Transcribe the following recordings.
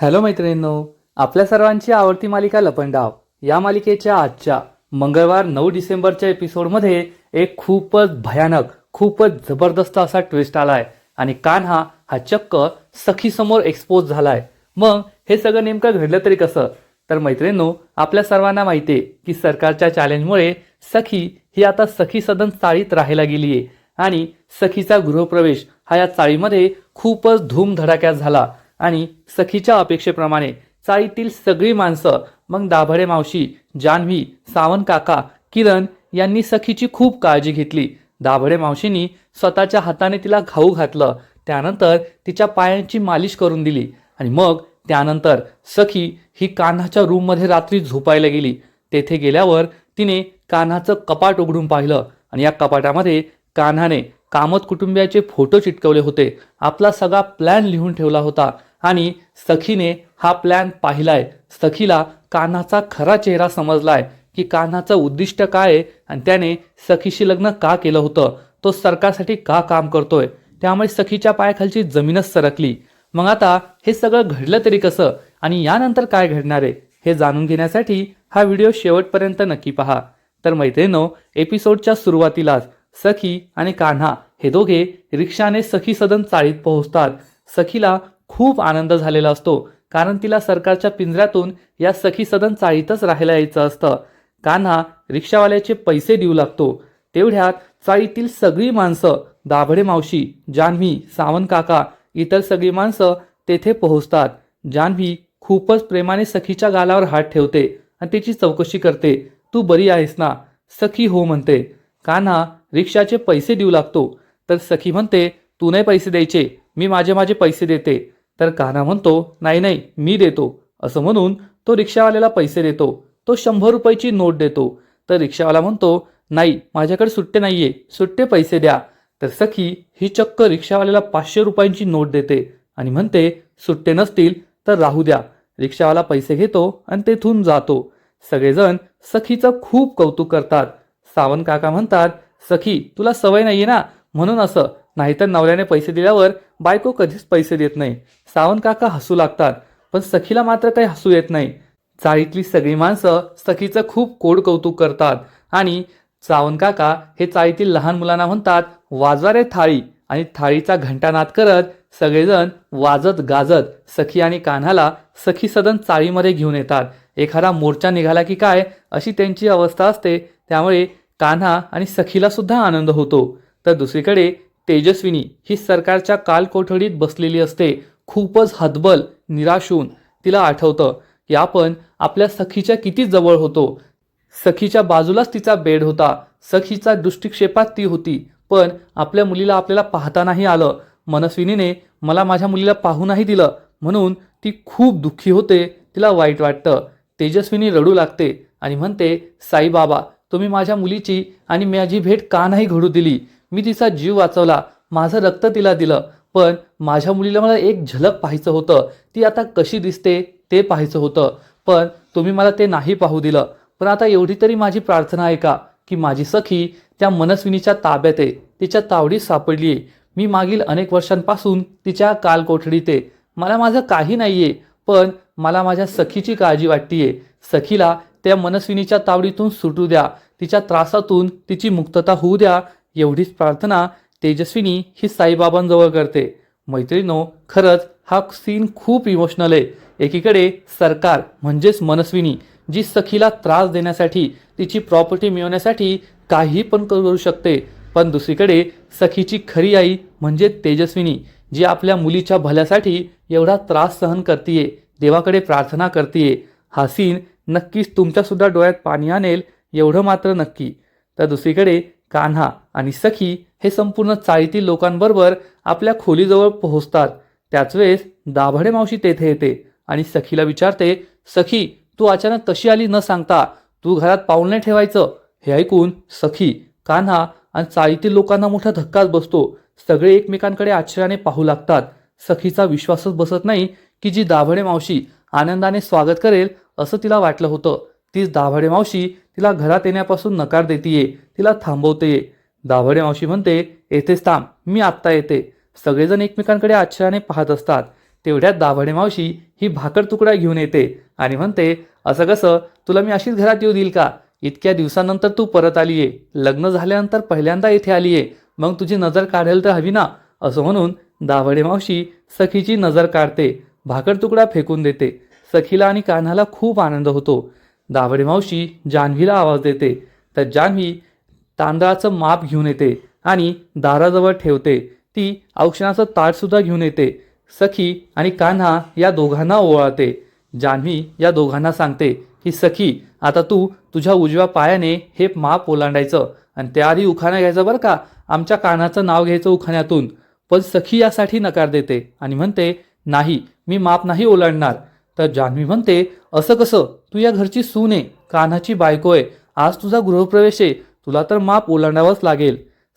Hello मैत्रिणींनो आपल्या सर्वांची आवडती मालिका लपंडाव. या मालिकेच्या आजच्या मंगळवार नऊ डिसेंबरच्या एपिसोडमध्ये एक खूपच भयानक खूपच जबरदस्त असा ट्विस्ट आलाय. आणि कान्हा हा चक्क सखीसमोर एक्सपोज झालाय. मग हे सगळं नेमकं घडलं तरी कसं? तर मैत्रिणींनो आपल्या सर्वांना माहिती आहे की सरकारच्या चॅलेंजमुळे सखी ही आता सखी सदन चाळीत राहायला गेली आहे आणि सखीचा गृहप्रवेश हा या चाळीमध्ये खूपच धूमधडाक्यात झाला. आणि सखीच्या अपेक्षेप्रमाणे चाळीतील सगळी माणसं मग दाभडे मावशी जान्हवी सावंत काका किरण यांनी सखीची खूप काळजी घेतली. दाभडे मावशींनी स्वतःच्या हाताने तिला घाऊ घातलं. त्यानंतर तिच्या पायांची मालिश करून दिली. आणि मग त्यानंतर सखी ही कान्हाच्या रूममध्ये रात्री झोपायला गेली. तेथे गेल्यावर तिने कान्हाचं कपाट उघडून पाहिलं आणि या कपाटामध्ये कान्हाने कामत कुटुंबियाचे फोटो चिटकवले होते. आपला सगळा प्लॅन लिहून ठेवला होता. आणि सखीने हा प्लॅन पाहिलाय. सखीला कान्हाचा खरा चेहरा समजलाय की कान्हाचं उद्दिष्ट काय आहे आणि त्याने सखीशी लग्न का केलं होतं? तो सरकारसाठी का काम करतोय? त्यामुळे सखीच्या पायाखालची जमीनच सरकली. मग आता हे सगळं घडलं तरी कसं आणि यानंतर काय घडणार आहे हे जाणून घेण्यासाठी हा व्हिडिओ शेवटपर्यंत नक्की पहा. तर मैत्रिणींनो एपिसोडच्या सुरुवातीलाच सखी आणि कान्हा हे दोघे रिक्षाने सखी सदन चाळीत पोहोचतात. सखीला खूप आनंद झालेला असतो. कारण तिला सरकारच्या पिंजऱ्यातून या सखी सदन चाळीतच राहायला यायचं असतं. कान्हा रिक्षावाल्याचे पैसे देऊ लागतो. तेवढ्यात चाळीतील सगळी माणसं दाभडे मावशी जान्हवी सावंत काका इतर सगळी माणसं तेथे पोहोचतात. जान्हवी खूपच प्रेमाने सखीच्या गालावर हात ठेवते आणि तिची चौकशी करते. तू बरी आहेस ना? सखी हो म्हणते. कान्हा रिक्षाचे पैसे देऊ लागतो. तर सखी म्हणते तू नाही पैसे द्यायचे मी माझे माझे पैसे देते. तर कान्हा म्हणतो नाही नाही मी देतो. असं म्हणून तो रिक्षावाल्याला पैसे देतो. तो शंभर रुपयाची नोट देतो. तर रिक्षावाला म्हणतो नाही माझ्याकडे सुट्टे नाहीये सुट्टे पैसे द्या. तर सखी ही चक्क रिक्षावाल्याला पाचशे रुपयांची नोट देते आणि म्हणते सुट्टे नसतील तर राहू द्या. रिक्षावाला पैसे घेतो आणि तेथून जातो. सगळेजण सखीचं खूप कौतुक करतात. सावन काका म्हणतात सखी तुला सवय नाहीये ना? म्हणून असं नाहीतर नवऱ्याने पैसे दिल्यावर बायको कधीच पैसे देत नाही. सावंत काका हसू लागतात पण सखीला मात्र काही हसू येत नाही. चाळीतली सगळी माणसं सखीचं खूप कोड कौतुक करतात आणि सावंत काका हे चाळीतील लहान मुलांना म्हणतात वाजवा रे थाळी. आणि थाळीचा घंटानाद करत सगळेजण वाजत गाजत सखी आणि कान्हाला सखी सदन चाळीमध्ये घेऊन येतात. एखादा मोर्चा निघाला की काय अशी त्यांची अवस्था असते. त्यामुळे कान्हा आणि सखीला सुद्धा आनंद होतो. तर दुसरीकडे तेजस्विनी ही सरकारच्या कालकोठडीत बसलेली असते. खूपच हतबल निराश होऊन तिला आठवतं की आपण आपल्या सखीच्या किती जवळ होतो. सखीच्या बाजूलाच तिचा बेड होता. सखीचा दृष्टिक्षेपात ती होती. पण आपल्या मुलीला आपल्याला पाहता नाही आलं. मनस्विनीने मला माझ्या मुलीला पाहू नाही दिलं. म्हणून ती खूप दुःखी होते. तिला वाईट वाटतं. तेजस्विनी रडू लागते आणि म्हणते साईबाबा तुम्ही माझ्या मुलीची आणि माझी भेट का नाही घडू दिली? मी तिचा जीव वाचवला. माझं रक्त तिला दिलं. पण माझ्या मुलीला मला एक झलक पाहायचं होतं. ती आता कशी दिसते ते पाहायचं होतं. पण तुम्ही मला ते नाही पाहू दिलं. पण आता एवढी तरी माझी प्रार्थना आहे का? की माझी सखी त्या मनस्विनीच्या ताब्यात आहे. तिच्या तावडीत सापडली आहे मी मागील अनेक वर्षांपासून तिच्या कालकोठडीत आहे. मला माझं काही नाही आहे पण मला माझ्या सखीची काळजी वाटतीये. सखीला त्या मनस्विनीच्या तावडीतून सुटू द्या. तिच्या त्रासातून तिची मुक्तता होऊ द्या. एवढीच प्रार्थना तेजस्विनी ही साईबाबांजवळ करते. मैत्रिणो खरंच हा सीन खूप इमोशनल आहे. एकीकडे सरकार म्हणजेच मनस्विनी जी सखीला त्रास देण्यासाठी तिची प्रॉपर्टी मिळवण्यासाठी काही पण करू शकते. पण दुसरीकडे सखीची खरी आई म्हणजे तेजस्विनी जी आपल्या मुलीच्या भल्यासाठी एवढा त्रास सहन करतीये देवाकडे प्रार्थना करतीये. हा सीन नक्कीच तुमच्यासुद्धा डोळ्यात पाणी आणेल एवढं मात्र नक्की. तर दुसरीकडे कान्हा आणि सखी हे संपूर्ण चाळीतील लोकांबरोबर आपल्या खोलीजवळ पोहोचतात. त्याच वेळेस दाभडे मावशी तेथे येते आणि सखीला विचारते सखी तू अचानक कशी आली न सांगता? तू घरात पाऊल नाही ठेवायचं? हे ऐकून सखी कान्हा आणि चाळीतील लोकांना मोठा धक्काच बसतो. सगळे एकमेकांकडे आश्चर्याने पाहू लागतात. सखीचा विश्वासच बसत नाही की जी दाभडे मावशी आनंदाने स्वागत करेल असं तिला वाटलं होतं. तीच दाभडे मावशी तिला घरात येण्यापासून नकार देतीये तिला थांबवते दाभडे मावशी म्हणते येथेच थांब मी आत्ता येते. सगळेजण एकमेकांकडे आश्चर्याने पाहत असतात. तेवढ्यात दाभाडे मावशी ही भाकर तुकडा घेऊन येते आणि म्हणते असं कसं तुला मी अशीच घरात येऊ देईल का? इतक्या दिवसानंतर तू परत आलीये. लग्न झाल्यानंतर पहिल्यांदा येथे आलीये. मग तुझी नजर काढायला तर हवी ना? असं म्हणून दाभाडे मावशी सखीची नजर काढते. भाकर तुकडा फेकून देते. सखीला आणि कान्हाला खूप आनंद होतो. दाभाडे मावशी जान्हवीला आवाज देते. तर जान्हवी तांदळाचं माप घेऊन येते आणि दाराजवळ ठेवते. ती औक्षणाचं ताटसुद्धा घेऊन येते. सखी आणि कान्हा या दोघांना ओवाळते. जान्हवी या दोघांना सांगते की सखी आता तू तुझ्या उजव्या पायाने हे माप ओलांडायचं आणि त्याआधी उखाणा घ्यायचं बरं का? आमच्या कानाचं नाव घ्यायचं उखाण्यातून. पण सखी यासाठी नकार देते आणि म्हणते नाही मी माप नाही ओलांडणार. तर जान्हवी म्हणते असं कसं? तू या घरची सून आहे कान्हाची बायको आहे. आज तुझा गृहप्रवेश आहे. तुला तर माप ओलांडावंच लागेल.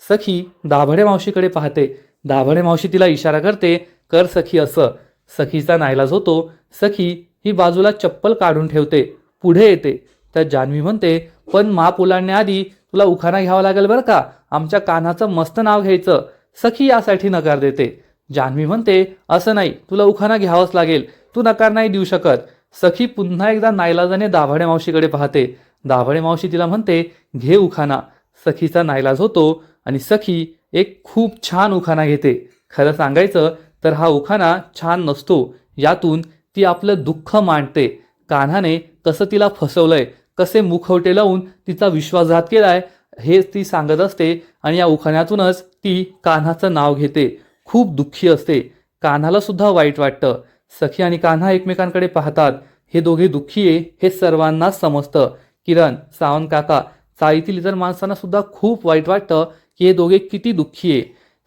सखी दाभडे मावशीकडे पाहते. दाभडे मावशी तिला इशारा करते कर सखी असं. सखीचा नाईलाज होतो. सखी ही बाजूला चप्पल काढून ठेवते. पुढे येते. तर जान्हवी म्हणते पण माप ओलांडण्याआधी तुला उखाणा घ्यावा लागेल बरं का? आमच्या कान्हाचं मस्त नाव घ्यायचं. सखी यासाठी नकार देते. जान्हवी म्हणते असं नाही. तुला उखाणा घ्यावाच लागेल. तू नकार नाही देऊ शकत. सखी पुन्हा एकदा नाईलाजाने दाभाडे मावशीकडे पाहते. दाभाडे मावशी तिला म्हणते घे उखाना सखीचा नाईलाज होतो आणि सखी एक खूप छान उखाणा घेते. खरं सांगायचं तर हा उखाणा छान नसतो. यातून ती आपलं दुःख मांडते. कान्हाने कसं तिला फसवलंय कसे मुखवटे लावून तिचा विश्वासघात केलाय हे ती सांगत असते आणि या उखाण्यातूनच ती कान्हाचं नाव घेते. खूप दुःखी असते. कान्हाला सुद्धा वाईट वाटतं. सखी आणि कान्हा एकमेकांकडे पाहतात. हे दोघे दुःखी आहे हे सर्वांनाच समजतं. किरण सावंत काका चाळीतील इतर माणसांना सुद्धा खूप वाईट वाटतं की हे दोघे किती दुःखी आहे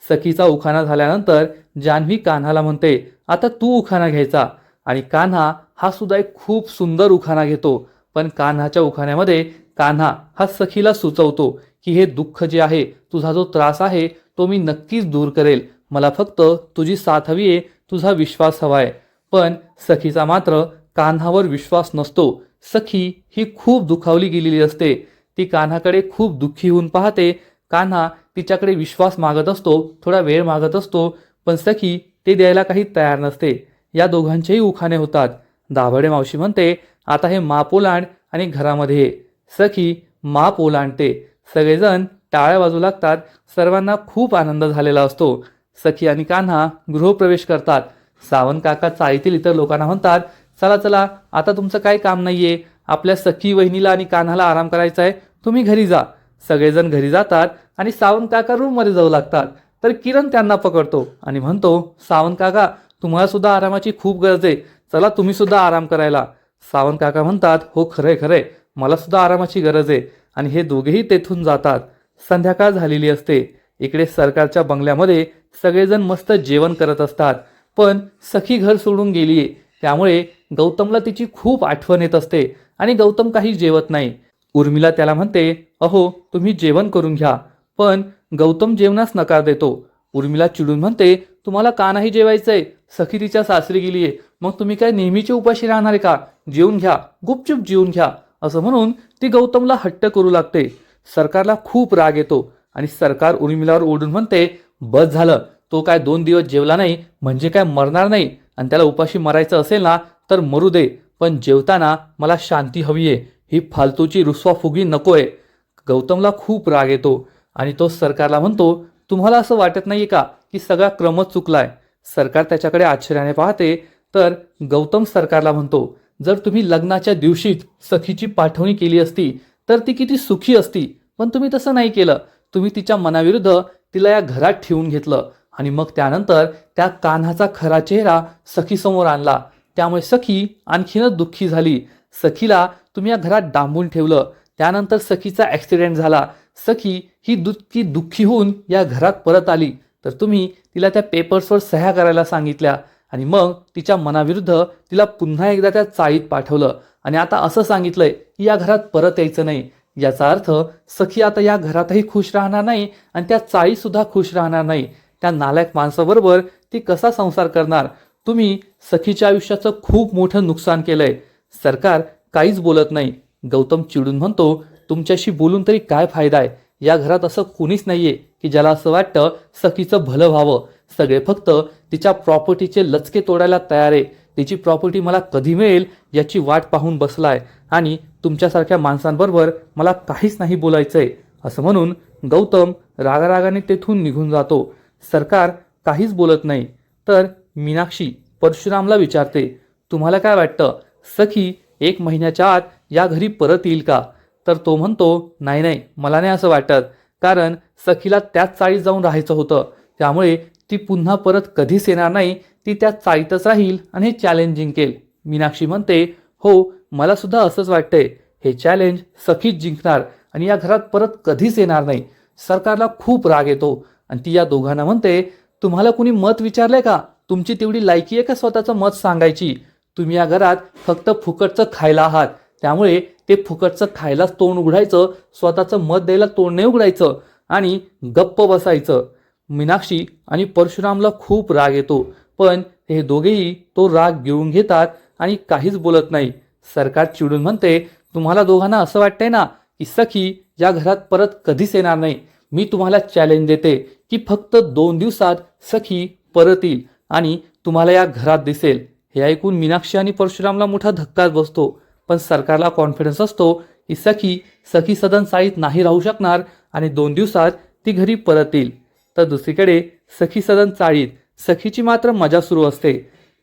सखीचा उखाणा झाल्यानंतर जान्हवी कान्हाला म्हणते आता तू उखाणा घ्यायचा. आणि कान्हा हा सुद्धा एक खूप सुंदर उखाणा घेतो. पण कान्हाच्या उखाण्यामध्ये कान्हा हा सखीला सुचवतो की हे दुःख जे आहे तुझा जो त्रास आहे तो मी नक्कीच दूर करेल. मला फक्त तुझी साथ हवी आहे तुझा विश्वास हवा आहे पण सखीचा मात्र कान्हावर विश्वास नसतो. सखी ही खूप दुखावली गेलेली असते. ती कान्हाकडे खूप दुःखी होऊन पाहते. कान्हा तिच्याकडे विश्वास मागत असतो थोडा वेळ मागत असतो पण सखी ते द्यायला काही तयार नसते. या दोघांचेही उखाणे होतात. दाभडे मावशी म्हणते आता हे माप ओलांड आणि घरामध्ये सखी माप ओलांडते. सगळेजण टाळ्या वाजू लागतात. सर्वांना खूप आनंद झालेला असतो. सखी आणि कान्हा गृहप्रवेश करतात. सावंत काका चाळीतील इतर लोकांना म्हणतात चला चला आता तुमचं काय काम नाहीये. आपल्या सखी वहिनीला आणि कान्हाला आराम करायचा आहे. तुम्ही घरी जा. सगळेजण घरी जातात आणि सावंत काका रूममध्ये जाऊ लागतात. तर किरण त्यांना पकडतो आणि म्हणतो सावंत काका तुम्हाला सुद्धा आरामाची खूप गरज आहे. चला तुम्ही सुद्धा आराम करायला. सावंत काका म्हणतात हो खरंय खरंय. मला सुद्धा आरामाची गरज आहे. आणि हे दोघेही तेथून जातात. संध्याकाळ झालेली असते. इकडे सरकारच्या बंगल्यामध्ये सगळेजण मस्त जेवण करत असतात. पण सखी घर सोडून गेली आहे त्यामुळे गौतमला तिची खूप आठवण येत असते आणि गौतम काही जेवत नाही. उर्मिला त्याला म्हणते अहो तुम्ही जेवण करून घ्या. पण गौतम जेवणास नकार देतो. उर्मिला चिडून म्हणते तुम्हाला का नाही जेवायचंय? सखी तिच्या सासरी गेली आहे मग तुम्ही काय नेहमीचे उपाशी राहणार आहे का? जेवून घ्या. गुपचूप जेवून घ्या. असं म्हणून ती गौतमला हट्ट करू लागते. सरकारला खूप राग येतो आणि सरकार उर्मिलावर ओढून म्हणते बस झालं. तो काय दोन दिवस जेवला नाही म्हणजे काय मरणार नाही? आणि त्याला उपाशी मरायचं असेल ना तर मरू दे. पण जेवताना मला शांती हवी आहे ही फालतूची रुसवाफुगी आहे गौतमला खूप राग येतो. आणि तो सरकारला म्हणतो तुम्हाला असं वाटत नाही का की सगळा क्रमच चुकलाय? सरकार त्याच्याकडे आश्चर्याने पाहते. तर गौतम सरकारला म्हणतो जर तुम्ही लग्नाच्या दिवशीच सखीची पाठवणी केली असती तर ती किती सुखी असती. पण तुम्ही तसं नाही केलं. तुम्ही तिच्या मनाविरुद्ध तिला या घरात ठेवून घेतलं. आणि मग त्यानंतर त्या कान्हाचा खरा चेहरा सखीसमोर आणला. त्यामुळे सखी आणखीनच दुःखी झाली. सखीला तुम्ही या घरात डांबून ठेवलं. त्यानंतर सखीचा ॲक्सिडेंट झाला. सखी ही दुःखी दुःखी होऊन या घरात परत आली. तर तुम्ही तिला त्या पेपर्सवर सह्या करायला सांगितल्या. आणि मग तिच्या मनाविरुद्ध तिला पुन्हा एकदा त्या चाळीत पाठवलं. आणि आता असं सांगितलंय की या घरात परत यायचं नाही. याचा अर्थ सखी आता या घरातही खुश राहणार नाही आणि त्या चाळीतसुद्धा खुश राहणार नाही. त्या नालायक माणसाबरोबर ती कसा संसार करणार? तुम्ही सखीच्या आयुष्याचं खूप मोठं नुकसान केलंय. सरकार काहीच बोलत नाही. गौतम चिडून म्हणतो तुमच्याशी बोलून तरी काय फायदा आहे? या घरात असं कुणीच नाहीये की ज्याला असं वाटतं सखीचं भलं व्हावं. सगळे फक्त तिच्या प्रॉपर्टीचे लचके तोडायला तयार आहे. तिची प्रॉपर्टी मला कधी मिळेल याची वाट पाहून बसलाय. आणि तुमच्यासारख्या माणसांबरोबर मला काहीच नाही बोलायचंय. असं म्हणून गौतम रागारागाने तेथून निघून जातो. सरकार काहीच बोलत नाही. तर मीनाक्षी परशुरामला विचारते तुम्हाला काय वाटतं सखी एक महिन्याच्या आत या घरी परत येईल का? तर तो म्हणतो नाही नाही मला नाही असं वाटत. कारण सखीला त्याच चाळीत जाऊन राहायचं होतं. त्यामुळे ती पुन्हा परत कधीच येणार नाही ती त्या चाळीतच राहील आणि हे चॅलेंज जिंकेल मीनाक्षी म्हणते हो मला सुद्धा असंच वाटतंय. हे चॅलेंज सखीच जिंकणार आणि या घरात परत कधीच येणार नाही. सरकारला खूप राग येतो. आणि ती या दोघांना म्हणते तुम्हाला कुणी मत विचारलंय का? तुमची तेवढी लायकी आहे का स्वतःचं मत सांगायची? तुम्ही या घरात फक्त फुकटचं खायला आहात. त्यामुळे ते फुकटचं खायलाच तोंड उघडायचं स्वतःचं मत द्यायला तोंड नाही उघडायचं आणि गप्प बसायचं. मीनाक्षी आणि परशुरामला खूप राग येतो. पण हे दोघेही तो राग गिळून घेतात आणि काहीच बोलत नाही. सरकार चिडून म्हणते तुम्हाला दोघांना असं वाटतंय ना की सखी या घरात परत कधीच येणार नाही. मी तुम्हाला चॅलेंज देते की फक्त दोन दिवसात सखी परत येईल आणि तुम्हाला या घरात दिसेल. हे ऐकून मीनाक्षी आणि परशुरामला मोठा धक्काच बसतो. पण सरकारला कॉन्फिडन्स असतो की सखी सखी सदन साईत नाही राहू शकणार आणि दोन दिवसात ती घरी परत येईल तर दुसरीकडे सखी सदन चाळीत सखीची मात्र मजा सुरू असते.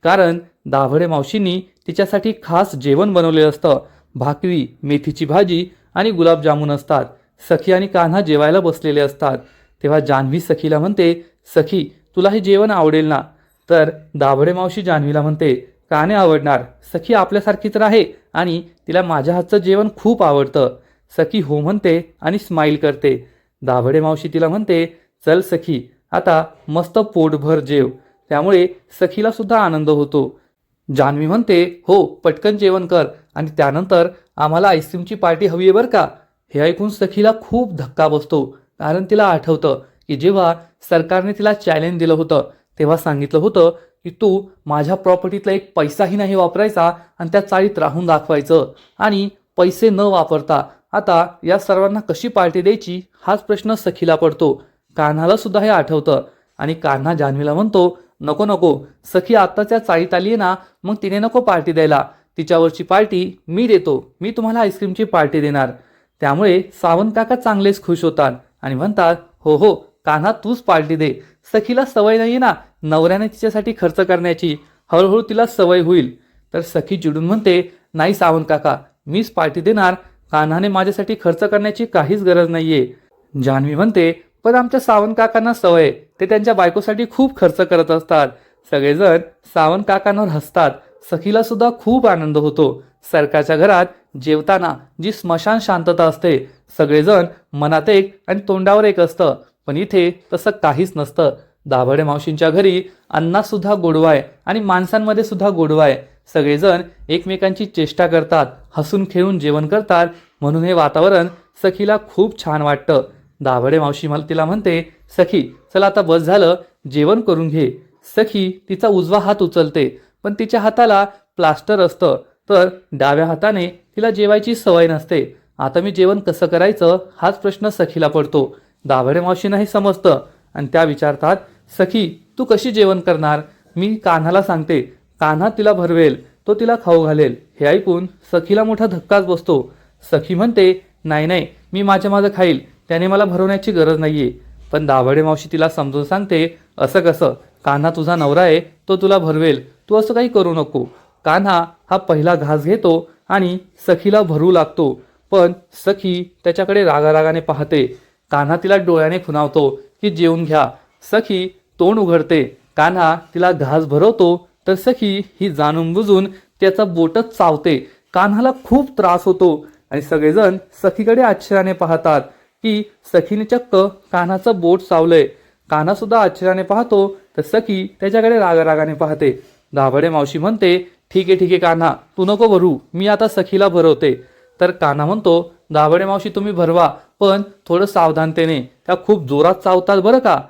कारण दाभडे मावशींनी तिच्यासाठी खास जेवण बनवलेलं असतं. भाकरी मेथीची भाजी आणि गुलाबजामुन असतात. सखी आणि कान्हा जेवायला बसलेले असतात. तेव्हा जान्हवी सखीला म्हणते सखी तुला हे जेवण आवडेल ना? तर दाभडे मावशी जान्हवीला म्हणते का नाही आवडणार. सखी आपल्यासारखी तर आहे आणि तिला माझ्या हातचं जेवण खूप आवडतं. सखी हो म्हणते आणि स्माईल करते. दाभडे मावशी तिला म्हणते चल सखी आता मस्त पोटभर जेव. त्यामुळे सखीला सुद्धा आनंद होतो. जान्हवी म्हणते हो पटकन जेवण कर आणि त्यानंतर आम्हाला आईस्क्रीमची पार्टी हवी आहे बरं का? हे ऐकून सखीला खूप धक्का बसतो कारण तिला आठवतं की जेव्हा सरकारने तिला चॅलेंज दिलं होतं तेव्हा सांगितलं होतं की तू माझ्या प्रॉपर्टीतला एक पैसाही नाही वापरायचा आणि त्या चाळीत राहून दाखवायचं आणि पैसे न वापरता. आता या सर्वांना कशी पार्टी द्यायची? हाच प्रश्न सखीला पडतो. कान्हाला सुद्धा हे आठवतं आणि कान्हा जान्हवीला म्हणतो नको नको सखी आत्ताच्या चाळीत आली आहे ना मग तिने नको पार्टी द्यायला. तिच्यावरची पार्टी मी देतो. मी तुम्हाला आईस्क्रीमची पार्टी देणार. त्यामुळे सावंत काका चांगलेच खुश होतात आणि म्हणतात हो हो कान्हा तूच पार्टी दे. सखीला सवय नाही ना नवऱ्याने तिच्यासाठी खर्च करण्याची. हळूहळू तिला सवय होईल. तर सखी चिडून म्हणते नाही सावंत काका मीच पार्टी देणार. कान्हाने माझ्यासाठी खर्च करण्याची काहीच गरज नाहीये. जान्हवी म्हणते पण आमच्या सावंत काकांना सवय आहे. ते त्यांच्या बायकोसाठी खूप खर्च करत असतात. सगळेजण सावंत काकांवर हसतात. सखीला सुद्धा खूप आनंद होतो. सरकारच्या घरात जेवताना जी स्मशान शांतता असते सगळेजण मनात एक आणि तोंडावर एक असतं. पण इथे तसं काहीच नसतं. दाभडे मावशींच्या घरी अन्नात सुद्धा गोडवा आहे आणि माणसांमध्ये सुद्धा गोडवा आहे सगळेजण एकमेकांची चेष्टा करतात हसून खेळून जेवण करतात. म्हणून हे वातावरण सखीला खूप छान वाटतं. दाभडे मावशी मला तिला म्हणते सखी चला आता बस झालं जेवण करून घे. सखी तिचा उजवा हात उचलते पण तिच्या हाताला प्लास्टर असतं. तर डाव्या हाताने तिला जेवायची सवय नसते. आता मी जेवण कसं करायचं हाच प्रश्न सखीला पडतो. दाभडे मावशींना हे समजतं. आणि त्या विचारतात सखी तू कशी जेवण करणार? मी कान्हाला सांगते. कान्हा तिला भरवेल. तो तिला खाऊ घालेल. हे ऐकून सखीला मोठा धक्काच बसतो. सखी म्हणते नाही नाही मी माझ्या माझं खाईल. त्याने मला भरवण्याची गरज नाहीये. पण दाभडे मावशी तिला समजून सांगते असं कसं? कान्हा तुझा नवरा आहे. तो तुला भरवेल. तू असं काही करू नको. कान्हा हा पहिला घास घेतो आणि सखीला भरू लागतो. पण सखी त्याच्याकडे रागारागाने पाहते. कान्हा तिला डोळ्याने खुणावतो की जेवून घ्या. सखी तोंड उघडते. कान्हा तिला घास भरवतो तर सखी ही जाणून बुजून त्याचा बोटच चावते. कान्हाला खूप त्रास होतो आणि सगळेजण सखीकडे आश्चर्याने पाहतात की सखीने चक्क कान्हाचं बोट चावलंय. कान्हा सुद्धा आश्चर्याने पाहतो तर सखी त्याच्याकडे रागारागाने पाहते. दाभडे मावशी म्हणते ठीक आहे ठीक आहे कान्हा तू नको भरू. मी आता सखीला भरवते. तर कान्हा म्हणतो दाभडे मावशी तुम्ही भरवा पण थोडं सावधानतेने. त्या खूप जोरात चावतात बरं का?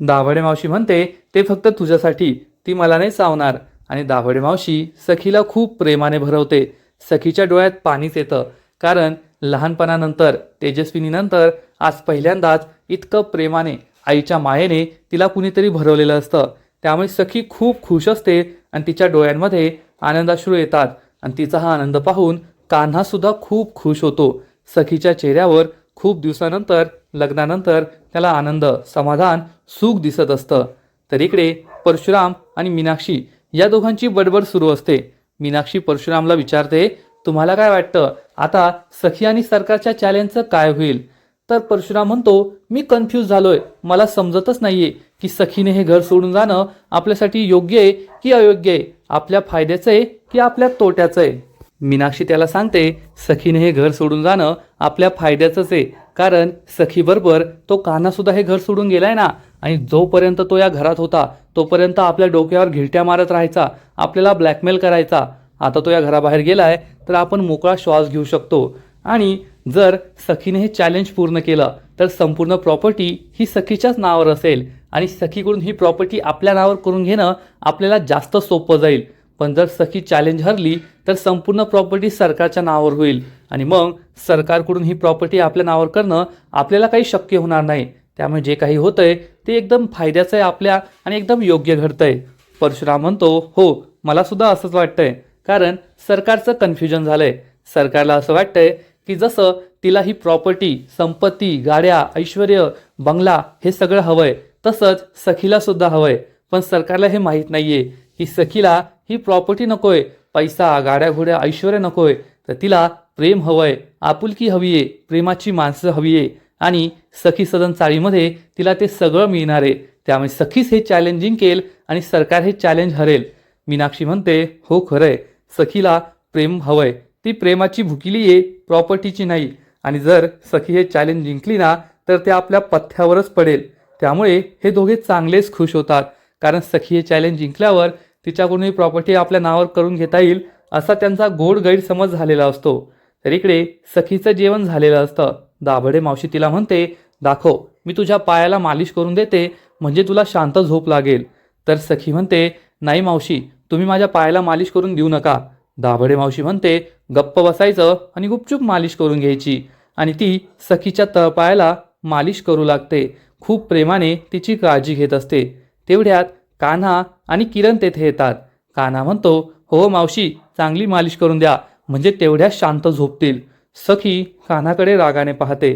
दाभडे मावशी म्हणते ते फक्त तुझ्यासाठी. ती मला नाही चावणार. आणि दाभडे मावशी सखीला खूप प्रेमाने भरवते. सखीच्या डोळ्यात पाणीच येतं. कारण लहानपणानंतर तेजस्विनीनंतर आज पहिल्यांदाच इतकं प्रेमाने आईच्या मायेने तिला कुणीतरी भरवलेलं असतं. त्यामुळे सखी खूप खुश असते आणि तिच्या डोळ्यांमध्ये आनंदाश्रू येतात आणि तिचा हा आनंद पाहून कान्हासुद्धा खूप खुश होतो. सखीच्या चेहऱ्यावर खूप दिवसानंतर लग्नानंतर त्याला आनंद समाधान सुख दिसत असतं. तर इकडे परशुराम आणि मीनाक्षी या दोघांची बडबड सुरू असते. मीनाक्षी परशुरामला विचारते तुम्हाला काय वाटतं? आता सखी आणि सरकारच्या चॅलेंजचं काय होईल? तर परशुराम म्हणतो मी कन्फ्यूज झालोय. मला समजतच नाहीये की सखीने हे घर सोडून जाणं आपल्यासाठी योग्य आहे की अयोग्य आहे. आपल्या फायद्याचं आहे की आपल्या तोट्याचं आहे? मीनाक्षी त्याला सांगते सखीने हे घर सोडून जाणं आपल्या फायद्याचंच आहे. कारण सखीबरोबर तो कान्हासुद्धा हे घर सोडून गेलाय ना. आणि जोपर्यंत तो या घरात होता तोपर्यंत आपल्या डोक्यावर घिरट्या मारत राहायचा आपल्याला ब्लॅकमेल करायचा. आता तो या घराबाहेर गेलाय तर आपण मोकळा श्वास घेऊ शकतो. आणि जर सखीने हे चॅलेंज पूर्ण केलं तर संपूर्ण प्रॉपर्टी ही सखीच्याच नावावर असेल. आणि सखीकडून ही प्रॉपर्टी आपल्या नावावर करून घेणं आपल्याला जास्त सोपं जाईल. पण जर सखी चॅलेंज हरली तर संपूर्ण प्रॉपर्टी सरकारच्या नावावर होईल. आणि मग सरकारकडून ही प्रॉपर्टी आपल्या नावावर करणं आपल्याला काही शक्य होणार नाही. त्यामुळे जे काही होतंय ते एकदम फायद्याचं आहे आपल्या आणि एकदम योग्य घडतंय. परशुराम म्हणतो हो मला सुद्धा असंच वाटतंय. कारण सरकारचं कन्फ्युजन झालंय. सरकारला असं वाटतंय की जसं तिला ही प्रॉपर्टी संपत्ती गाड्या ऐश्वर बंगला हे सगळं हवंय. तसंच सखीला सुद्धा हवंय. पण सरकारला हे माहीत नाहीये. की सखीला ही प्रॉपर्टी नकोय. पैसा गाड्या घोड्या ऐश्वर नकोय. तर तिला प्रेम हवंय. आपुलकी हवी आहे प्रेमाची माणसं हवी आहे आणि सखी सदन चाळीमध्ये तिला ते सगळं मिळणार. आहे त्यामुळे सखीच हे चॅलेंज जिंकेल आणि सरकार हे चॅलेंज हरेल. मीनाक्षी म्हणते हो खरंय. सखीला प्रेम हवंय. ती प्रेमाची भुकिली आहे प्रॉपर्टीची नाही. आणि जर सखी हे चॅलेंज जिंकली ना तर ते आपल्या पथ्यावरच पडेल. त्यामुळे हे दोघे चांगलेच खुश होतात. कारण सखी हे चॅलेंज जिंकल्यावर तिच्याकडून ही प्रॉपर्टी आपल्या नावावर करून घेता येईल असा त्यांचा गोड गैरसमज झालेला असतो. तर इकडे सखीचं जेवण झालेलं असतं. दाभडे मावशी तिला म्हणते दाखव मी तुझ्या पायाला मालिश करून देते म्हणजे तुला शांत झोप लागेल. तर सखी म्हणते नाही मावशी तुम्ही माझ्या पायाला मालिश करून देऊ नका. दाभडे मावशी म्हणते गप्प बसायचं आणि गुपचूप मालिश करून घ्यायची. आणि ती सखीच्या तळपायाला मालिश करू लागते. खूप प्रेमाने तिची काळजी घेत असते. तेवढ्यात कान्हा आणि किरण तेथे येतात. कान्हा म्हणतो हो मावशी चांगली मालिश करून द्या म्हणजे तेवढ्याच शांत झोपतील. सखी कान्हाकडे रागाने पाहते.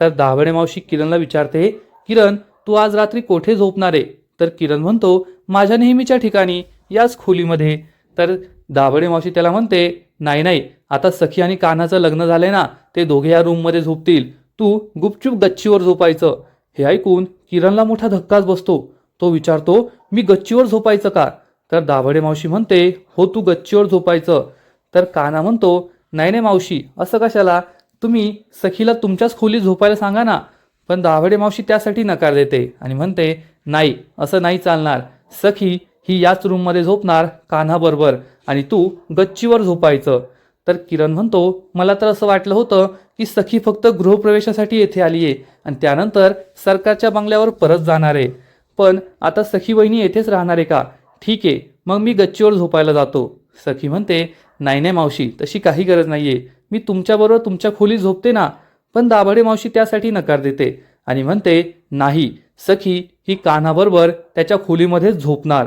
तर दाभडे मावशी किरणला विचारते किरण तू आज रात्री कोठे झोपणार आहे? तर किरण म्हणतो माझ्या नेहमीच्या ठिकाणी याच खोलीमध्ये. तर दाभडे मावशी त्याला म्हणते नाही नाही आता सखी आणि कान्हाचं लग्न झालंय ना ते दोघे या रूममध्ये झोपतील. तू गुपचूप गच्चीवर झोपायचं. हे ऐकून किरणला मोठा धक्काच बसतो. तो विचारतो मी गच्चीवर झोपायचं का? तर दाभडे मावशी म्हणते हो तू गच्चीवर झोपायचं. तर काना म्हणतो नाही नाही मावशी असं कशाला? तुम्ही सखीला तुमच्याच खोलीत झोपायला सांगा ना. पण दाभडे मावशी त्यासाठी नकार देते आणि म्हणते नाही असं नाही चालणार. सखी ही याच रूममध्ये झोपणार कान्हाबरोबर आणि तू गच्चीवर झोपायचं. तर किरण म्हणतो मला तर असं वाटलं होतं की सखी फक्त गृहप्रवेशासाठी येथे आली आहे आणि त्यानंतर सरकारच्या बंगल्यावर परत जाणार आहे. पण आता सखी वहिनी येथेच राहणार आहे का? ठीक आहे मग मी गच्चीवर झोपायला जातो. सखी म्हणते नाही नाही मावशी तशी काही गरज नाही आहे मी तुमच्याबरोबर तुमच्या खोलीत झोपते ना पण दाभाडे मावशी त्यासाठी नकार देते. आणि म्हणते नाही सखी ही कान्हाबरोबर त्याच्या खोलीमध्येच झोपणार.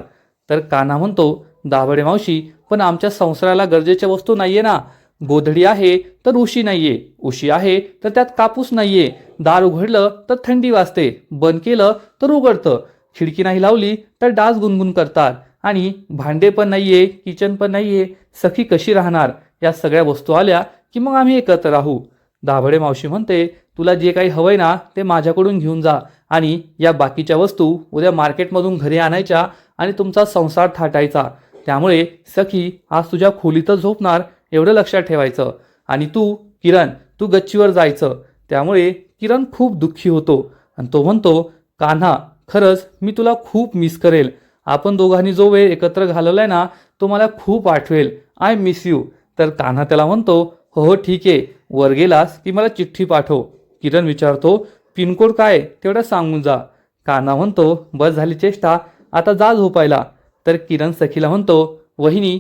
तर कान्हा म्हणतो दाभाडे मावशी पण आमच्या संसाराला गरजेच्या वस्तू नाहीये ना. गोधडी आहे तर उशी नाहीये. उशी आहे तर त्यात कापूस नाहीये. दार उघडलं तर थंडी वाजते. बंद केलं तर उघडतं. खिडकी नाही लावली तर डास गुणगुण करतात. आणि भांडे पण नाहीये किचन पण नाहीये. सखी कशी राहणार? या सगळ्या वस्तू आल्या की मग आम्ही एकत्र राहू. दाभडे मावशी म्हणते तुला जे काही हवंय ना ते माझ्याकडून घेऊन जा. आणि या बाकीच्या वस्तू उद्या मार्केटमधून घरी आणायच्या आणि तुमचा संसार थाटायचा. त्यामुळे सखी आज तुझ्या खोलीतच झोपणार एवढं लक्षात ठेवायचं. आणि तू किरण तू गच्चीवर जायचं. त्यामुळे किरण खूप दुःखी होतो. आणि तो म्हणतो कान्हा खरंच मी तुला खूप मिस करेल. आपण दोघांनी जो वेळ एकत्र घालवलाय ना तो मला खूप आठवेल. आय मिस यू तर कान्हा त्याला म्हणतो हो हो ठीक आहे. वर गेलास की मला चिठ्ठी पाठव. किरण विचारतो पिनकोड काय? तेवढा तेवढं सांगून जा. कान्हा म्हणतो बस झाली चेष्टा. आता जा झोपायला. तर किरण सखीला म्हणतो वहिनी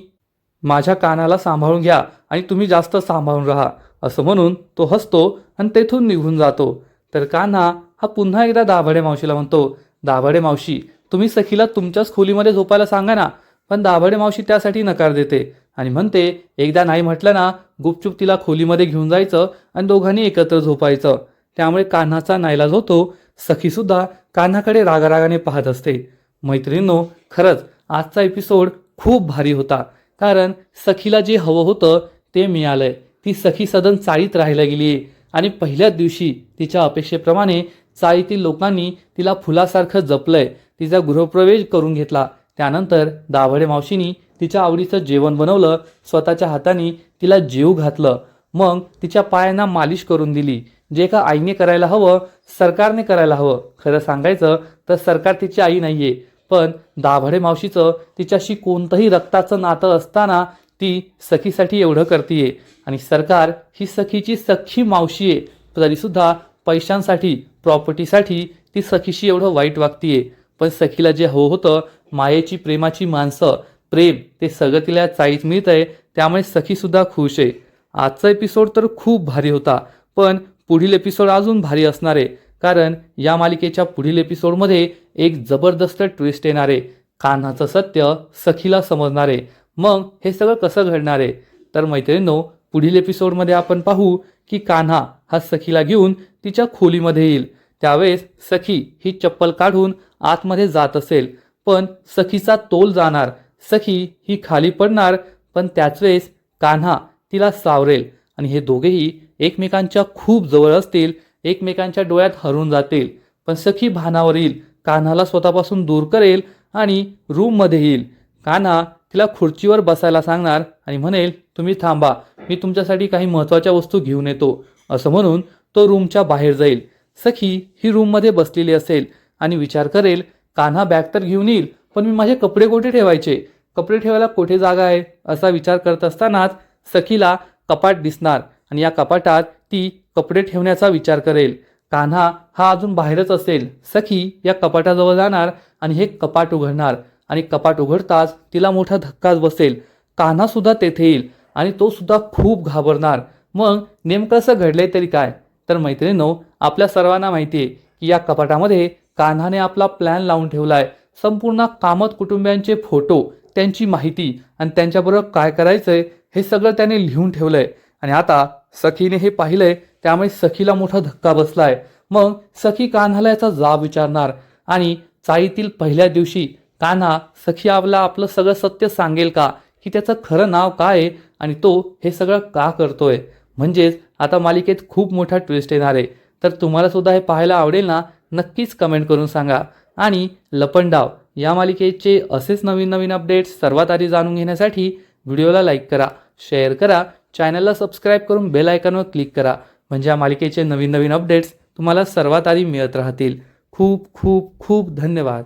माझ्या कानाला सांभाळून घ्या आणि तुम्ही जास्त सांभाळून राहा. असं म्हणून तो हसतो आणि तेथून निघून जातो. तर कान्हा हा पुन्हा एकदा दाभाडे मावशीला म्हणतो दाभाडे मावशी तुम्ही सखीला तुमच्याच खोलीमध्ये झोपायला सांगा ना पण दाभाडे मावशी त्यासाठी नकार देते. आणि म्हणते एकदा नाही म्हटलं ना गुपचूप तिला खोलीमध्ये घेऊन जायचं आणि दोघांनी एकत्र झोपायचं. त्यामुळे कान्हाचा नाईलाज होतो. सखीसुद्धा कान्हाकडे रागारागाने पाहत असते. मैत्रिणींनो खरंच आजचा एपिसोड खूप भारी होता. कारण सखीला जे हवं होतं ते मिळालंय. ती सखी सदन चाळीत राहायला गेली. आणि पहिल्याच दिवशी तिच्या अपेक्षेप्रमाणे चाळीतील लोकांनी तिला फुलासारखं जपलंय. तिचा गृहप्रवेश करून घेतला. त्यानंतर दाभडे मावशीनी तिच्या आवडीचं जेवण बनवलं. स्वतःच्या हाताने तिला जीव घातलं. मग तिच्या पायांना मालिश करून दिली. जे का आईने करायला हवं सरकारने करायला हवं. खरं सांगायचं तर सरकार तिची आई नाहीये. पण दाभडे मावशीचं तिच्याशी कोणतंही रक्ताचं नातं असताना ती सखीसाठी एवढं करतीये. आणि सरकार ही सखीची सख्खी मावशी आहे. तरीसुद्धा पैशांसाठी प्रॉपर्टीसाठी ती सखीशी एवढं वाईट वागतीये. पण सखीला जे हवं होतं मायेची प्रेमाची माणसं प्रेम ते सगळं तिला चाळीत आहे त्यामुळे सखीसुद्धा खुश आहे. आजचा एपिसोड तर खूप भारी होता पण पुढील एपिसोड अजून भारी असणार आहे. कारण या मालिकेच्या पुढील एपिसोडमध्ये एक जबरदस्त ट्विस्ट येणार आहे कान्हाचं सत्य सखीला समजणार. आहे मग हे सगळं कसं घडणार आहे? तर मैत्रिणींनो पुढील एपिसोडमध्ये आपण पाहू की कान्हा हा सखीला घेऊन तिच्या खोलीमध्ये येईल. त्यावेळेस सखी ही चप्पल काढून आतमध्ये जात असेल. पण सखीचा तोल जाणार. सखी ही खाली पडणार पण त्याच वेळेस कान्हा तिला सावरेल. आणि हे दोघेही एकमेकांच्या खूप जवळ असतील. एकमेकांच्या डोळ्यात हरून जातील. पण सखी भानावर येईल. कान्हाला स्वतःपासून दूर करेल आणि रूममध्ये येईल. कान्हा तिला खुर्चीवर बसायला सांगणार आणि म्हणेल तुम्ही थांबा. मी तुमच्यासाठी काही महत्त्वाच्या वस्तू घेऊन येतो. असं म्हणून तो रूमच्या बाहेर जाईल. सखी ही रूममध्ये बसलेली असेल आणि विचार करेल कान्हा बॅग तर घेऊन येईल पण मी माझे कपडे कुठे ठेवायचे? कपडे ठेवायला कोठे जागा आहे? असा विचार करत असतानाच सखीला कपाट दिसणार आणि या कपाटात ती कपडे ठेवण्याचा विचार करेल. कान्हा हा अजून बाहेरच असेल. सखी या कपाटाजवळ जाणार आणि हे कपाट उघडणार. आणि कपाट उघडताच तिला मोठा धक्काच बसेल. कान्हा सुद्धा तेथे येईल आणि तो सुद्धा खूप घाबरणार. मग नेमकं असं घडलंय तरी काय? तर मैत्रिणींनो आपल्या सर्वांना माहिती आहे की या कपाटामध्ये कान्हाने आपला प्लॅन लावून ठेवलाय. संपूर्ण कामत कुटुंबियांचे फोटो त्यांची माहिती आणि त्यांच्याबरोबर काय करायचंय हे सगळं त्याने लिहून ठेवलंय. आणि आता सखीने हे पाहिलंय त्यामुळे सखीला मोठा धक्का बसलाय. मग सखी कान्हाला याचा जाब विचारणार आणि चाळीतील पहिल्या दिवशी कान्हा सखी आपला आपलं सगळं सत्य सांगेल का? की त्याचं खरं नाव काय आहे आणि तो हे सगळं का करतोय? म्हणजेच आता मालिकेत खूप मोठा ट्विस्ट येणार आहे. तर तुम्हाला सुद्धा हे पाहायला आवडेल ना? नक्कीच कमेंट करून सांगा. आणि लपंडाव या मालिकेचे असेच नवीन नवीन अपडेट्स सर्वात आधी जाणून घेण्यासाठी व्हिडिओला लाईक करा शेअर करा चॅनलला सबस्क्राईब करून बेल आयकॉनवर क्लिक करा म्हणजे या मालिकेचे नवीन नवीन अपडेट्स तुम्हाला सर्वात आधी मिळत राहतील. खूप खूप खूप धन्यवाद.